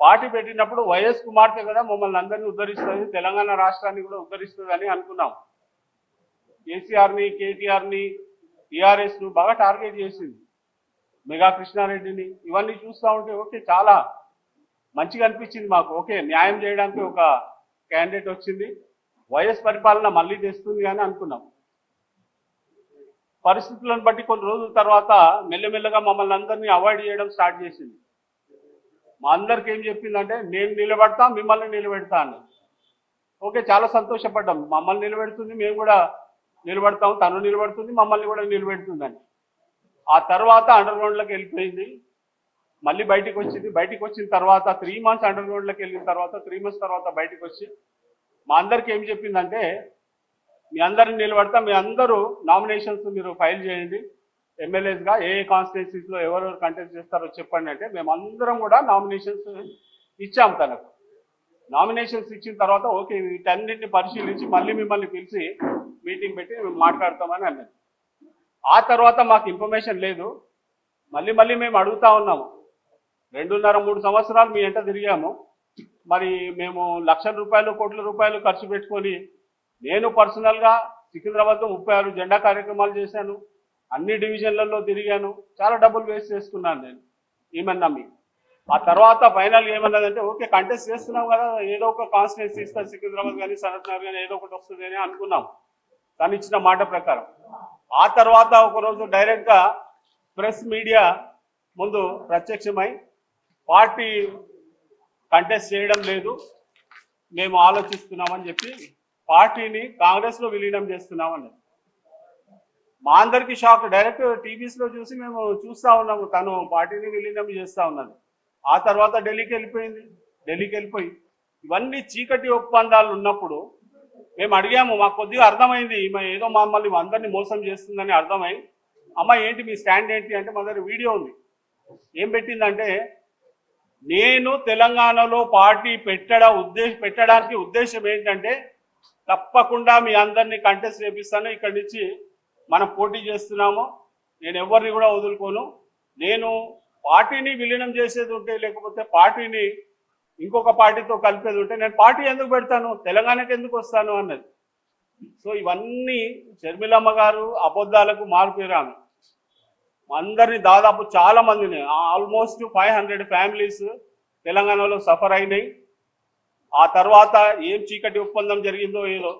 Party పెట్టినప్పుడు YS కుమార్తె కదా మమ్మల్ని అందరినీ ఉద్ధరిస్తుంది తెలంగాణ రాష్ట్రాన్ని కూడా ఉద్ధరిస్తుంది అని అనుకున్నాం. కేసీఆర్ని కేటీఆర్ని టీఆర్ఎస్ను బాగా టార్గెట్ చేసింది. మెగా కృష్ణారెడ్డిని ఇవన్నీ చూస్తూ ఉంటే ఓకే చాలా మంచిగా అనిపించింది మాకు. ఓకే న్యాయం చేయడానికి ఒక క్యాండిడేట్ వచ్చింది. వైఎస్ పరిపాలన మళ్ళీ తెస్తుంది అని అనుకున్నాం. పరిస్థితులను బట్టి కొన్ని రోజుల తర్వాత మెల్లమెల్లగా మమ్మల్ని అందరినీ అవాయిడ్ చేయడం స్టార్ట్ చేసింది. మా అందరికి ఏం చెప్పిందంటే నేను నిలబడతా మిమ్మల్ని నిలబెడతా అని. ఓకే చాలా సంతోషపడ్డాం. మమ్మల్ని నిలబెడుతుంది మేము కూడా నిలబడతాం తను నిలబడుతుంది మమ్మల్ని కూడా నిలబెడుతుందని ఆ తర్వాత అండర్ గ్రౌండ్లోకి వెళ్ళిపోయింది. మళ్ళీ బయటికి వచ్చింది. బయటికి వచ్చిన తర్వాత త్రీ మంత్స్ అండర్ గ్రౌండ్లోకి వెళ్ళిన తర్వాత త్రీ మంత్స్ తర్వాత బయటికి వచ్చి మా అందరికి ఏం చెప్పిందంటే మీ అందరిని నిలబడతా మీ అందరూ నామినేషన్స్ మీరు ఫైల్ చేయండి. ఎమ్మెల్యేస్గా ఏ కాన్స్టిట్యున్సీస్లో ఎవరెవరు కంటెస్ట్ చేస్తారో చెప్పండి అంటే మేమందరం కూడా నామినేషన్స్ ఇచ్చాం తనకు. నామినేషన్స్ ఇచ్చిన తర్వాత ఓకే వీటన్నిటిని పరిశీలించి మళ్ళీ మిమ్మల్ని పిలిచి మీటింగ్ పెట్టి మేము మాట్లాడతామని అన్నది. ఆ తర్వాత మాకు ఇన్ఫర్మేషన్ లేదు. మళ్ళీ మళ్ళీ మేము అడుగుతా ఉన్నాము. రెండున్నర మూడు సంవత్సరాలు మీ ఎంట తిరిగాము. మరి మేము లక్షల రూపాయలు కోట్ల రూపాయలు ఖర్చు పెట్టుకొని నేను పర్సనల్గా సికింద్రాబాద్లో ముప్పై ఆరు జెండా కార్యక్రమాలు చేశాను. అన్ని డివిజన్లలో తిరిగాను. చాలా డబ్బులు వేస్ట్ చేసుకున్నాను నేను. ఈమెన్ నమ్మి ఆ తర్వాత ఫైనల్ ఏమన్నదంటే ఓకే కంటెస్ట్ చేస్తున్నాం కదా ఏదో ఒక కాన్స్టిట్యూన్సీ ఇస్తాను సికింద్రాబాద్ కానీ సనత్ నగర్ కానీ ఏదో ఒకటి వస్తుంది అని అనుకున్నాం. తను ఇచ్చిన మాట ప్రకారం. ఆ తర్వాత ఒకరోజు డైరెక్ట్గా ప్రెస్ మీడియా ముందు ప్రత్యక్షమై పార్టీ కంటెస్ట్ చేయడం లేదు మేము ఆలోచిస్తున్నామని చెప్పి పార్టీని కాంగ్రెస్లో విలీనం చేస్తున్నామని మా అందరికి షాక్. డైరెక్ట్ టీవీస్లో చూసి మేము చూస్తా ఉన్నాము. తను పార్టీని విలీనం చేస్తా ఉన్నది. ఆ తర్వాత ఢిల్లీకి వెళ్ళిపోయింది. ఢిల్లీకి వెళ్ళిపోయి ఇవన్నీ చీకటి ఒప్పందాలు ఉన్నప్పుడు మేము అడిగాము మాకు కొద్దిగా అర్థమైంది ఈమె ఏదో మమ్మల్ని అందరినీ మోసం చేస్తుందని అర్థమై అమ్మ ఏంటి మీ స్టాండ్ ఏంటి? అంటే మా దగ్గర వీడియో ఉంది. ఏం పెట్టిందంటే నేను తెలంగాణలో పార్టీ పెట్టడం ఉద్దేశ పెట్టడానికి ఉద్దేశం ఏంటంటే తప్పకుండా మీ అందరినీ కంటెస్ట్ చేపిస్తాను. ఇక్కడి నుంచి మనం పోటీ చేస్తున్నాము నేను ఎవరిని కూడా వదులుకోను. నేను పార్టీని విలీనం చేసేది ఉంటే లేకపోతే పార్టీని ఇంకొక పార్టీతో కలిపేది ఉంటే నేను పార్టీ ఎందుకు పెడతాను? తెలంగాణకి ఎందుకు వస్తాను అన్నది. సో ఇవన్నీ షర్మిలమ్మ గారు అబద్ధాలకు మారిపోయారు అందరినీ దాదాపు చాలా మందిని ఆల్మోస్ట్ ఫైవ్ హండ్రెడ్ ఫ్యామిలీస్ తెలంగాణలో సఫర్ అయినాయి. ఆ తర్వాత ఏం చీకటి ఒప్పందం జరిగిందో ఏదో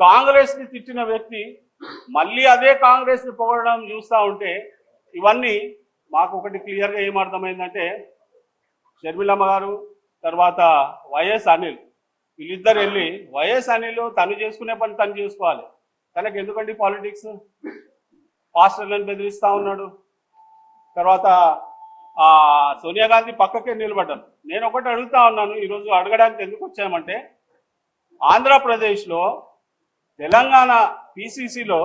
కాంగ్రెస్ని తిట్టిన వ్యక్తి మళ్ళీ అదే కాంగ్రెస్ని పొగడడం చూస్తూ ఉంటే ఇవన్నీ మాకు ఒకటి క్లియర్గా ఏం అర్థమైందంటే షర్మిలమ్మ గారు తర్వాత వైఎస్ అనిల్ వీళ్ళిద్దరు వెళ్ళి వైఎస్ అనిల్ తను చేసుకునే పని తను చేసుకోవాలి. తనకు ఎందుకండి పాలిటిక్స్? పాస్టర్లను బెదిరిస్తూ ఉన్నాడు. తర్వాత ఆ సోనియా గాంధీ పక్కకే నిలబడ్డారు నేను ఒకటి అడుగుతా ఉన్నాను ఈరోజు అడగడానికి ఎందుకు వచ్చామంటే ఆంధ్రప్రదేశ్లో తెలంగాణ పిసిసిలో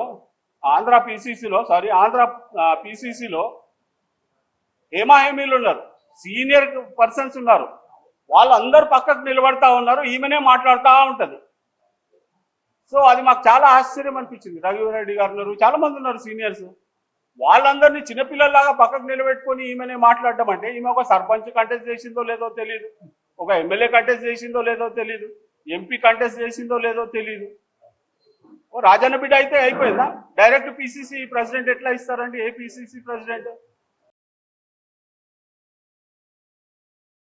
ఆంధ్ర పిసిసిలో సారీ ఆంధ్ర పిసిసిలో హేమాహేమీలు ఉన్నారు. సీనియర్ పర్సన్స్ ఉన్నారు. వాళ్ళందరూ పక్కకు నిలబడతా ఉన్నారు. ఈమెనే మాట్లాడుతూ ఉంటుంది. సో అది మాకు చాలా ఆశ్చర్యం అనిపించింది. రఘువీరెడ్డి గారు ఉన్నారు చాలా మంది ఉన్నారు సీనియర్స్. వాళ్ళందరినీ చిన్నపిల్లల్లాగా పక్కకు నిలబెట్టుకొని ఈమెనే మాట్లాడడం అంటే ఈమె ఒక సర్పంచ్ కంటెస్ట్ చేసిందో లేదో తెలియదు ఒక ఎమ్మెల్యే కంటెస్ట్ చేసిందో లేదో తెలియదు ఎంపీ కంటెస్ట్ చేసిందో లేదో తెలియదు ఓ రాజన్న బిడ్డ అయితే అయిపోయిందా? డైరెక్ట్ పిసిసి ప్రెసిడెంట్ ఎట్లా ఇస్తారండి? ఏ పిసిసి ప్రెసిడెంట్